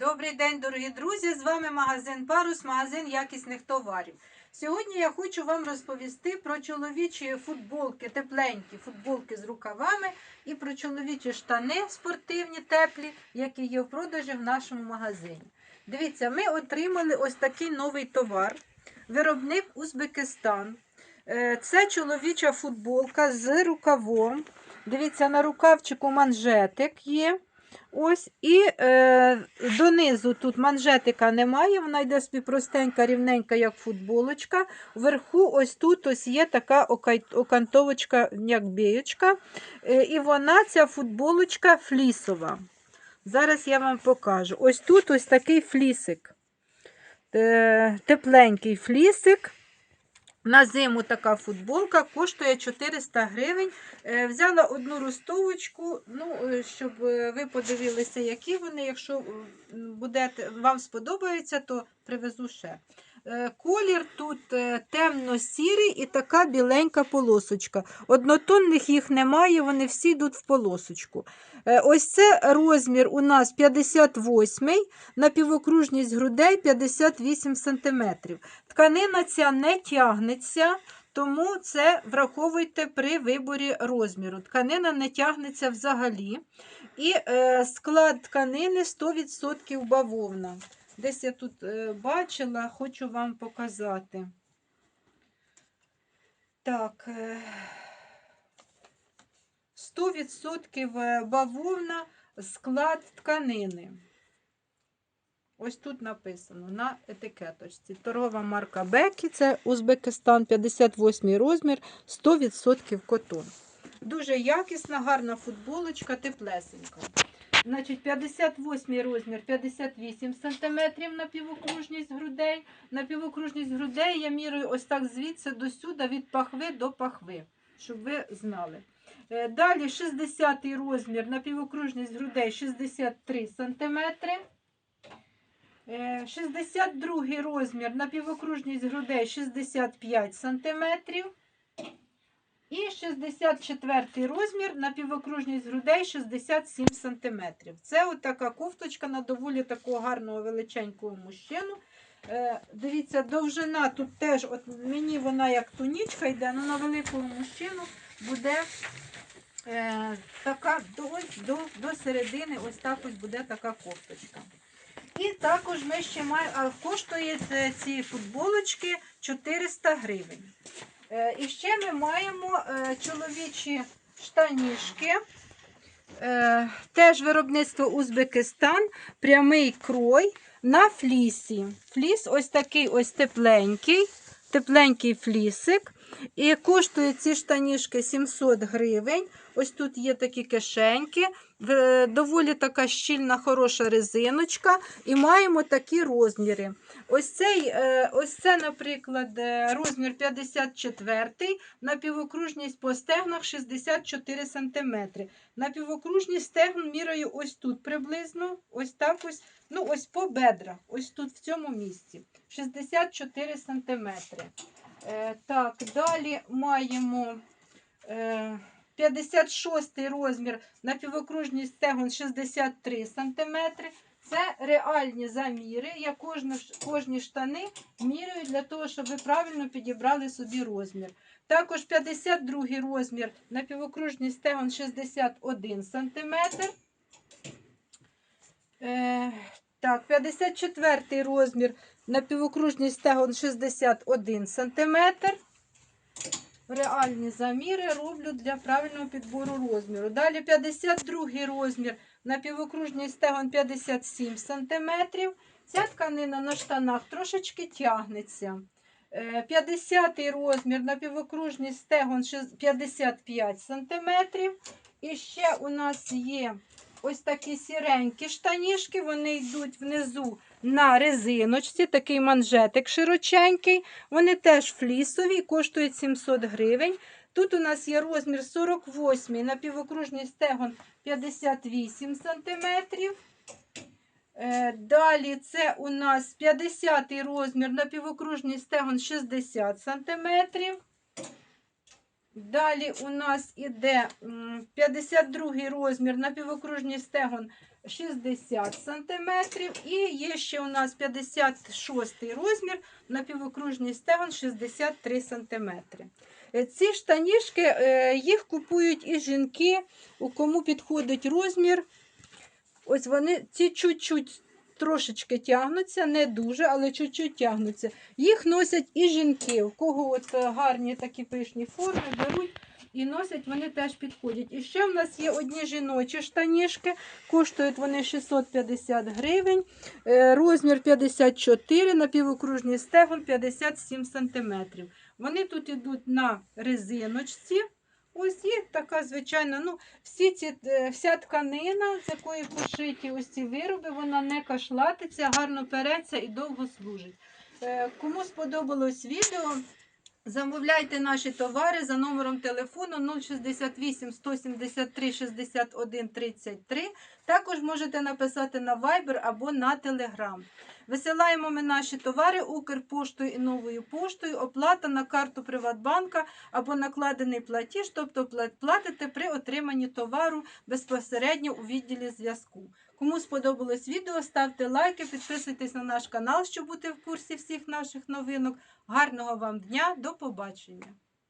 Добрий день, дорогі друзі! З вами магазин Парус, магазин якісних товарів. Сьогодні я хочу вам розповісти про чоловічі футболки, тепленькі футболки з рукавами і про чоловічі штани спортивні, теплі, які є в продажі в нашому магазині. Дивіться, ми отримали ось такий новий товар. Виробник Узбекистан. Е, Це чоловіча футболка з рукавом. Дивіться, на рукавчику манжетик є. Ось, і е, донизу тут манжетика немає, вона йде собі простенька, рівненька, як футболочка. Вверху ось тут ось є така окантовочка, як бієчка. Е, і вона, ця футболочка, флісова. Зараз я вам покажу. Ось тут ось такий флісик. Е, тепленький флісик. На зиму така футболка коштує 400 гривень. Е, Взяла одну ростовочку, ну, е, щоб е, ви подивилися, які вони. Якщо буде, вам сподобається, то привезу ще. Е, Колір тут е, темно-сірий і така біленька полосочка. Однотонних їх немає, вони всі йдуть в полосочку. Е, Ось це розмір у нас 58 на півокружність грудей 58 см. Тканина ця не тягнеться, тому це враховуйте при виборі розміру. Тканина не тягнеться взагалі. І склад тканини 100% бавовна. Десь я тут е, бачила, хочу вам показати. Так, е, 100% бавовна склад тканини. Ось тут написано на етикеточці. Торгова марка Бекі, це Узбекистан, 58 розмір, 100% котон. Дуже якісна, гарна футболочка, теплесенька. Значить, 58 розмір 58 см на півокружність грудей. На півокружність грудей я міряю ось так звідси до сюди, від пахви до пахви, щоб ви знали. Е, Далі 60 розмір на півокружність грудей 63 см. Е, 62 розмір на півокружність грудей 65 см. І 64 розмір на півокружність грудей 67 см. Це от така кофточка на доволі такого гарного величенького мужчину. Е, дивіться, довжина тут теж, от мені вона як тунічка йде, але на великого мужчину буде е, така до, до, до середини, ось так ось буде така кофточка. І також ми ще маємо, коштує ці футболочки 400 гривень. Е, І ще ми маємо е, чоловічі штанішки. Е, Теж виробництво Узбекистан, прямий крой на флісі. Фліс ось такий ось тепленький, тепленький флісик. І коштує ці штанішки 700 гривень. Ось тут є такі кишеньки, доволі така щільна, хороша резиночка. І маємо такі розміри. Ось цей, е, ось це, наприклад, е, розмір 54, на півокружність по стегнах 64 см. На півокружність стегн міряю ось тут приблизно, ось так ось, ну ось по бедрах, ось тут в цьому місці. 64 см. Е, так, далі маємо е, 56 розмір на півокружність стегон 63 см. Це реальні заміри. Я кожну, кожні штани міряю для того, щоб ви правильно підібрали собі розмір. Також 52 розмір на півокружній стегон 61 см. Е, так, 54 розмір на півокружній стегон 61 см. Реальні заміри роблю для правильного підбору розміру. Далі 52 розмір на півокружній стегон 57 см. Ця тканина на штанах трошечки тягнеться. Е, 50 розмір на півокружній стегон 55 см. І ще у нас є ось такі сіренькі штанішки. Вони йдуть внизу на резиночці, такий манжетик широченький. Вони теж флісові, коштують 700 гривень. Тут у нас є розмір 48 на півокружній стегон 58 см. Е, Далі це у нас 50 розмір на півокружній стегон 60 см. Далі у нас іде 52 розмір напівокружній стегон 60 см. І є ще у нас 56 розмір напівокружній стегон 63 см. Е, Ці штанішки е, їх купують і жінки, у кому підходить розмір. Ось вони ці чуть-чуть трошечки тягнуться, не дуже, але чуть-чуть тягнуться. Їх носять і жінки, у кого от е, гарні такі пишні форми, беруть і носять, вони теж підходять. І ще в нас є одні жіночі штанішки, коштують вони 650 гривень, е, розмір 54, напівокружній стегон 57 см. Вони тут йдуть на резиночці. Ось є така звичайна, ну, всі ці, е, вся тканина, з якої пошиті ось ці вироби, вона не кашлатиться, гарно переться і довго служить. Е, Кому сподобалось відео, замовляйте наші товари за номером телефону 068 173 61 33. Також можете написати на Viber або на Telegram. Висилаємо ми наші товари Укрпоштою і новою поштою. Оплата на карту Приватбанка або накладений платіж, тобто пла- платите при отриманні товару безпосередньо у відділі зв'язку. Кому сподобалось відео, ставте лайки, підписуйтесь на наш канал, щоб бути в курсі всіх наших новинок. Гарного вам дня, до побачення!